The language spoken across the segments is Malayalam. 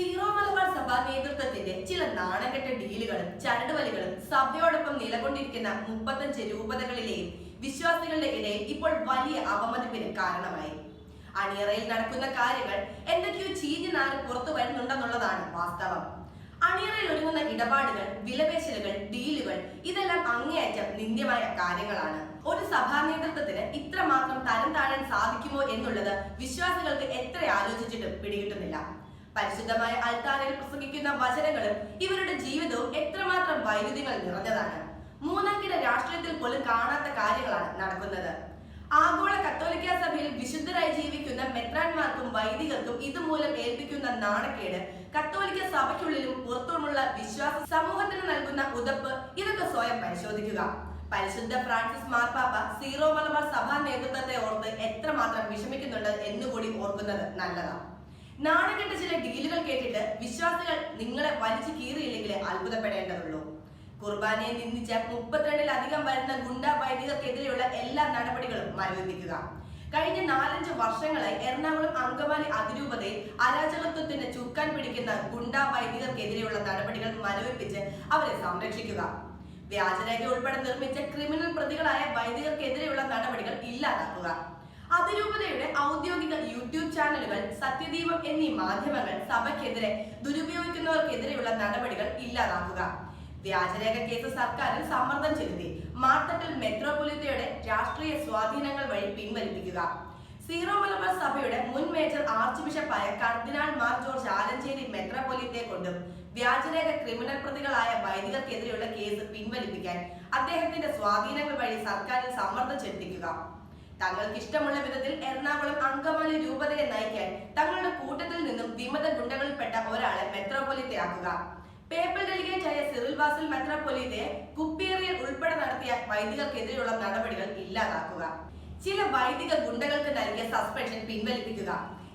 സീറോ മലബാർ സഭ നേതൃത്വത്തിന്റെ ചില നാണകെട്ട ഡീലുകളും ചരടുവലികളും സഭയോടൊപ്പം നിലകൊണ്ടിരിക്കുന്ന മുപ്പത്തഞ്ച് രൂപതകളിലെയും വിശ്വാസികളുടെ ഇടയിൽ ഇപ്പോൾ വലിയ അവമതിപ്പിന് കാരണമായി. അണിയറയിൽ നടക്കുന്ന കാര്യങ്ങൾ എന്തൊക്കെയോ ചീഞ്ഞു നാറി പുറത്തു വരുന്നുണ്ടെന്നുള്ളതാണ് വാസ്തവം. അണിയറയിൽ ഒരുങ്ങുന്ന ഇടപാടുകൾ വിലപേശലുകൾ ഡീലുകൾ ഇതെല്ലാം അങ്ങേയറ്റം നിന്ദ്യമായ കാര്യങ്ങളാണ്. ഒരു സഭാ നേതൃത്വത്തിന് ഇത്രമാത്രം തരം താഴാൻ സാധിക്കുമോ എന്നുള്ളത് വിശ്വാസികൾക്ക് എത്ര ആലോചിച്ചിട്ടും പിടികിട്ടുന്നില്ല. പരിശുദ്ധമായ അൽത്താരയിൽ പ്രസംഗിക്കുന്ന വചനങ്ങളും ഇവരുടെ ജീവിതവും എത്രമാത്രം വൈരുദ്ധ്യങ്ങൾ നിറഞ്ഞതാണ്. മൂന്നാംകിട രാഷ്ട്രീയത്തിൽ പോലും കാണാത്ത കാര്യങ്ങളാണ് നടക്കുന്നത്. ആഗോള കത്തോലിക്ക സഭയിൽ വിശുദ്ധരായി ജീവിക്കുന്ന മെത്രാന്മാർക്കും വൈദികർക്കും ഇതുമൂലം ഏൽപ്പിക്കുന്ന നാണക്കേട് കത്തോലിക്ക സഭയ്ക്കുള്ളിലും പുറത്തുമുള്ള വിശ്വാസ സമൂഹത്തിന് നൽകുന്ന ഉതപ്പ് ഇതൊക്കെ സ്വയം പരിശോധിക്കുക. പരിശുദ്ധ ഫ്രാൻസിസ് മാർപ്പാപ്പ സീറോ മലബാർ സഭാ നേതൃത്വത്തെ ഓർത്ത് എത്രമാത്രം വിഷമിക്കുന്നുണ്ട് എന്നുകൂടി ഓർക്കുന്നത് നല്ലതാണ് നാണക്കെട്ട ചില ഡീലുകൾ കേട്ടിട്ട് വിശ്വാസികൾ നിങ്ങളെ വലിച്ചു കീറിയില്ലെങ്കിൽ അത്ഭുതപ്പെടേണ്ടതുള്ളൂ. കുർബാനയെ നിന്ദിച്ച മുപ്പത്തിരണ്ടിലധികം വരുന്ന ഗുണ്ട വൈദികർക്കെതിരെയുള്ള എല്ലാ നടപടികളും മരവിപ്പിക്കുക. കഴിഞ്ഞ നാലഞ്ച് വർഷങ്ങളായി എറണാകുളം അങ്കമാലി അതിരൂപതയിൽ അരാജകത്വത്തിന് ചുക്കാൻ പിടിക്കുന്ന ഗുണ്ട വൈദികർക്കെതിരെയുള്ള നടപടികൾ മരവിപ്പിച്ച് അവരെ സംരക്ഷിക്കുക. വ്യാജരേഖ ഉൾപ്പെടെ നിർമ്മിച്ച ക്രിമിനൽ പ്രതികളായ വൈദികർക്കെതിരെയുള്ള നടപടികൾ ഇല്ലാതാക്കുക. അതിരൂപതയുടെ ഔദ്യോഗിക യൂട്യൂബ് ചാനലുകൾ സത്യദീപം എന്നീ മാധ്യമങ്ങൾ സഭയ്ക്കെതിരെ ദുരുപയോഗിക്കുന്നവർക്കെതിരെയുള്ള നടപടികൾ ഇല്ലാതാക്കുക. വ്യാജരേഖ കേസ് സർക്കാരിൽ സമ്മർദ്ദം ചെലുത്തി മാർത്തട്ടിൽ മെത്രോപൊലിത്തയുടെ രാഷ്ട്രീയ സ്വാധീനങ്ങൾ വഴി പിൻവലിപ്പിക്കുക. സീറോ മലബാർ സഭയുടെ മുൻ മേജർ ആർച്ച് ബിഷപ്പായ കർദിനാൾ മാർ ജോർജ് ആലഞ്ചേരി മെത്രോപൊലിത്തയെ കൊണ്ടും വ്യാജരേഖ ക്രിമിനൽ പ്രതികളായ വൈദികർക്കെതിരെയുള്ള കേസ് പിൻവലിപ്പിക്കാൻ അദ്ദേഹത്തിന്റെ സ്വാധീനങ്ങൾ വഴി സർക്കാരിൽ സമ്മർദ്ദം ചെലുത്തിക്കുക. തങ്ങൾക്ക് ഇഷ്ടമുള്ള വിധത്തിൽ എറണാകുളം അങ്കമാലി രൂപതയെ നയിക്കാൻ തങ്ങളുടെ കൂട്ടത്തിൽ നിന്നും വിമത ഗുണ്ടകളിൽപ്പെട്ട ഒരാളെ മെത്രോപൊലിത്തയാക്കുക പേപ്പൽ ഡെലിഗേറ്റ് ആയ സിറിൽ വാസിൽ മെത്രോപൊലിത്തെ കുപ്പിയേറിയൽ ഉൾപ്പെടെ നടത്തിയ വൈദികർക്കെതിരെയുള്ള നടപടികൾ ഇല്ലാതാക്കുക. ചില വൈദിക ഗുണ്ടകൾക്ക് നൽകിയ സസ്പെൻഷൻ പിൻവലിപ്പിക്കുക.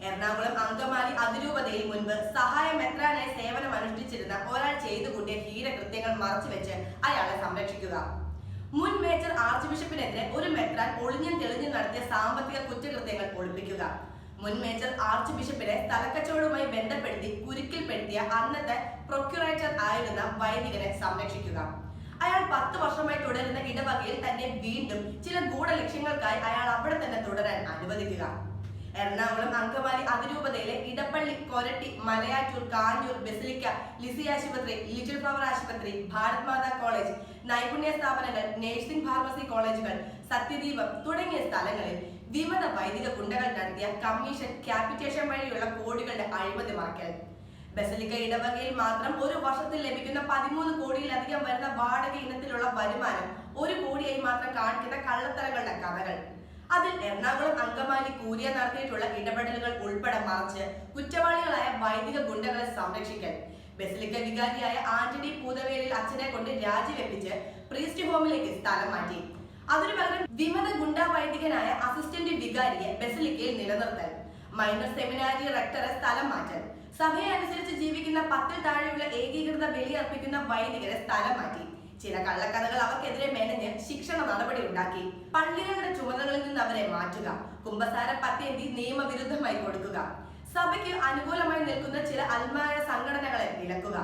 എറണാകുളം അങ്കമാലി അതിരൂപതയിൽ മുൻപ് സഹായ മെത്രാനായി സേവനം അനുഷ്ഠിച്ചിരുന്ന ഒരാൾ ചെയ്തു കൂട്ടിയ ഹീരകൃത്യങ്ങൾ മറച്ചുവെച്ച് അയാളെ സംരക്ഷിക്കുക. മുൻ മേജർ ആർച്ച് ബിഷപ്പിനെതിരെ ഒരു മെത്രാൻ ഒളിഞ്ഞും തെളിഞ്ഞും നടത്തിയ സാമ്പത്തിക കുറ്റകൃത്യങ്ങൾ ഒളിപ്പിക്കുക. മുൻ മേജർ ആർച്ച് ബിഷപ്പിനെ തലക്കച്ചവടവുമായി ബന്ധപ്പെടുത്തി കുരുക്കിൽപ്പെടുത്തിയ അന്നത്തെ പ്രൊക്യുറേറ്റർ ആയിരുന്ന വൈദികനെ സംരക്ഷിക്കുക. അയാൾ പത്ത് വർഷമായി തുടരുന്ന ഇടവകയിൽ തന്നെ വീണ്ടും ചില ഗൂഢലക്ഷ്യങ്ങൾക്കായി അയാൾ അവിടെ തന്നെ തുടരാൻ അനുവദിക്കുക. എറണാകുളം അങ്കമാലി അതിരൂപതയിലെ ഇടപ്പള്ളി കൊരട്ടി മലയാറ്റൂർ കാഞ്ഞൂർ ബെസിലിക്ക ലിസി ആശുപത്രി ലിറ്റിൽ ഫ്ലവർ ആശുപത്രി ഭാരത് മാതാ കോളേജ് നൈപുണ്യ സ്ഥാപനങ്ങൾ നഴ്സിംഗ് ഫാർമസി കോളേജുകൾ സത്യദീപം തുടങ്ങിയ സ്ഥലങ്ങളിൽ വിമത വൈദിക ഗുണ്ടകൾ നടത്തിയ കമ്മീഷൻ ക്യാപിറ്റേഷൻ വഴിയുള്ള കോടികളുടെ അഴിമതി മറക്കൽ. ബസലിക്ക ഇടവകയിൽ മാത്രം ഒരു വർഷത്തിൽ ലഭിക്കുന്ന പതിമൂന്ന് കോടിയിലധികം വരുന്ന വാടക ഇനത്തിലുള്ള വരുമാനം ഒരു കോടിയായി മാത്രം കാണിക്കുന്ന കള്ളത്തരങ്ങളുടെ കഥകൾ. അതിൽ എറണാകുളം അങ്കമാലി കൂരിയ നടത്തിയിട്ടുള്ള ഇടപെടലുകൾ ഉൾപ്പെടെ മറച്ച് കുറ്റവാളികളായ വൈദിക ഗുണ്ടകളെ സംരക്ഷിക്കൽ. ബസിലിക്ക വികാരിയായ ആന്റണി പൂതവേലിൽ അച്ഛനെ കൊണ്ട് രാജിവെപ്പിച്ച് പ്രീസ്റ്റ് ഹോമിലേക്ക് സ്ഥലം മാറ്റി. അതിനു പകരം വിമത ഗുണ്ട വൈദികനായ അസിസ്റ്റന്റ് വികാരിയെ ബസിലിക്കയിൽ നിലനിർത്തൽ. മൈനർ സെമിനാരി റെക്ടറെ സ്ഥലം മാറ്റൽ. സഭയെ അനുസരിച്ച് ജീവിക്കുന്ന പത്തിൽ താഴെയുള്ള ഏകീകൃത ബലി അർപ്പിക്കുന്ന വൈദികരെ സ്ഥലം മാറ്റി. ചില കള്ളക്കഥകൾ അവർക്കെതിരെ മെനഞ്ഞ് ശിക്ഷണ നടപടി ഉണ്ടാക്കി. പള്ളികളുടെ ചുമതലകളിൽ നിന്ന് അവരെ മാറ്റുക. കുംഭസാര പത്തേന്തി നിയമവിരുദ്ധമായി കൊടുക്കുക. സഭയ്ക്ക് അനുകൂലമായി നിൽക്കുന്ന ചില അൽമായ സംഘടനകളെ വിലക്കുക.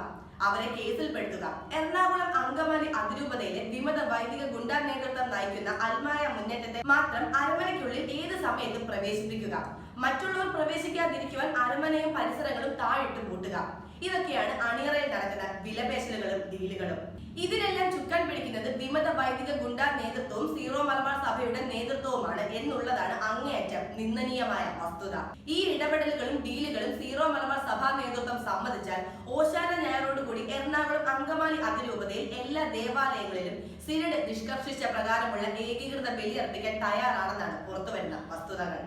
അവരെ കേസിൽപ്പെടുത്തുക. എറണാകുളം അങ്കമാലി അതിരൂപതയിലെ വിമത വൈദിക ഗുണ്ടാ നേതൃത്വം നയിക്കുന്ന അൽമായ മുന്നേറ്റത്തെ മാത്രം അരമനയ്ക്കുള്ളിൽ ഏത് സമയത്തും പ്രവേശിപ്പിക്കുക. മറ്റുള്ളവർ പ്രവേശിക്കാതിരിക്കുവാൻ അരമനയും പരിസരങ്ങളും താഴിട്ട് പൂട്ടുക. ഇതൊക്കെയാണ് അണിയറയിൽ നടക്കുന്ന വിലപേശലുകളും ഡീലുകളും. ഇതിനെല്ലാം ചുക്കാൻ പിടിക്കുന്നത് വിമത വൈദിക ഗുണ്ട നേതൃത്വവും സീറോ മലബാർ സഭയുടെ നേതൃത്വവുമാണ് എന്നുള്ളതാണ് അങ്ങേയറ്റം നിന്ദനീയമായ വസ്തുത. ഈ ഇടപെടലുകളും ഡീലുകളും സീറോ മലബാർ സഭാ നേതൃത്വം സമ്മതിച്ചാൽ ഓശാന ഞായറോട് കൂടി എറണാകുളം അങ്കമാലി അതിരൂപതയിൽ എല്ലാ ദേവാലയങ്ങളിലും സിനഡ് നിഷ്കർഷിച്ച പ്രകാരമുള്ള ഏകീകൃത ബലിയർപ്പിക്കാൻ തയ്യാറാണെന്നാണ് പുറത്തുവരുന്ന വസ്തുതകൾ.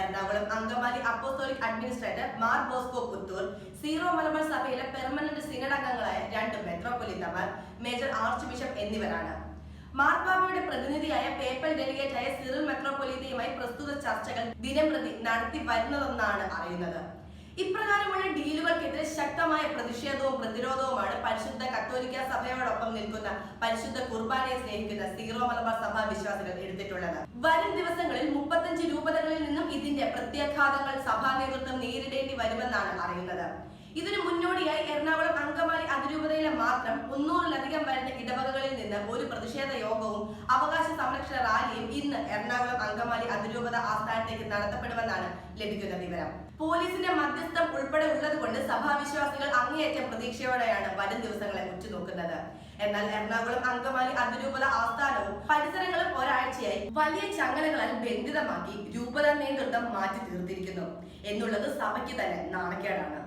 Ernakulam Angamaly apostolic administrator Mar Bosco Puthur zero Malabar സഭയിലെ പെർമനന്റ് സിനഡ് അംഗങ്ങളായ രണ്ട് മെത്രോപൊലിത്തമാർ മേജർ ആർച്ച് ബിഷപ്പ് എന്നിവരാണ്. മാർപ്പാമയുടെ പ്രതിനിധിയായ പേപ്പൽ ഡെലിഗേറ്റായ സിറിൽ മെത്രോപൊലീത്തയുമായി പ്രസ്തുത ചർച്ചകൾ ദിനംപ്രതി നടത്തി വരുന്നതെന്നാണ് അറിയുന്നത്. ഇപ്രകാരമുള്ള ഡീലുകൾക്കെതിരെ ശക്തമായ പ്രതിഷേധവും പ്രതിരോധവുമാണ് പരിശുദ്ധ കത്തോലിക്ക സഭയോടൊപ്പം നിൽക്കുന്ന പരിശുദ്ധ കുർബാനയെ സ്നേഹിക്കുന്ന സീറോ മലബാർ സഭാ വിശ്വാസികൾ എടുത്തിട്ടുള്ളത്. വരും ദിവസങ്ങളിൽ മുപ്പത്തഞ്ച് രൂപതകളിൽ നിന്നും ഇതിന്റെ പ്രത്യാഘാതങ്ങൾ സഭാ നേതൃത്വം നേരിടേണ്ടി വരുമെന്നാണ് അറിയുന്നത്. ഇതിനു മുന്നോടിയായി എറണാകുളം അങ്കമാലി അതിരൂപതയിലെ മാത്രം മുന്നൂറിലധികം വരുന്ന ഒരു പ്രതിഷേധ യോഗവും അവകാശ സംരക്ഷണ റാലിയും ഇന്ന് എറണാകുളം അങ്കമാലി അതിരൂപത ആസ്ഥാനത്തേക്ക് നടത്തപ്പെടുമെന്നാണ് ലഭിക്കുന്ന വിവരം. പോലീസിന്റെ മധ്യസ്ഥം ഉൾപ്പെടെ ഉള്ളതുകൊണ്ട് സഭാവിശ്വാസികൾ അങ്ങേയറ്റം പ്രതീക്ഷയോടെയാണ് വരും ദിവസങ്ങളെ ഉറ്റുനോക്കുന്നത്. എന്നാൽ എറണാകുളം അങ്കമാലി അതിരൂപത ആസ്ഥാനവും പരിസരങ്ങളും ഒരാഴ്ചയായി വലിയ ചങ്ങലകളാൽ ബന്ധിതമാക്കി രൂപത നേതൃത്വം മാറ്റി തീർത്തിരിക്കുന്നു. എന്നുള്ളത് സഭയ്ക്ക് തന്നെ നാണക്കേടാണ്.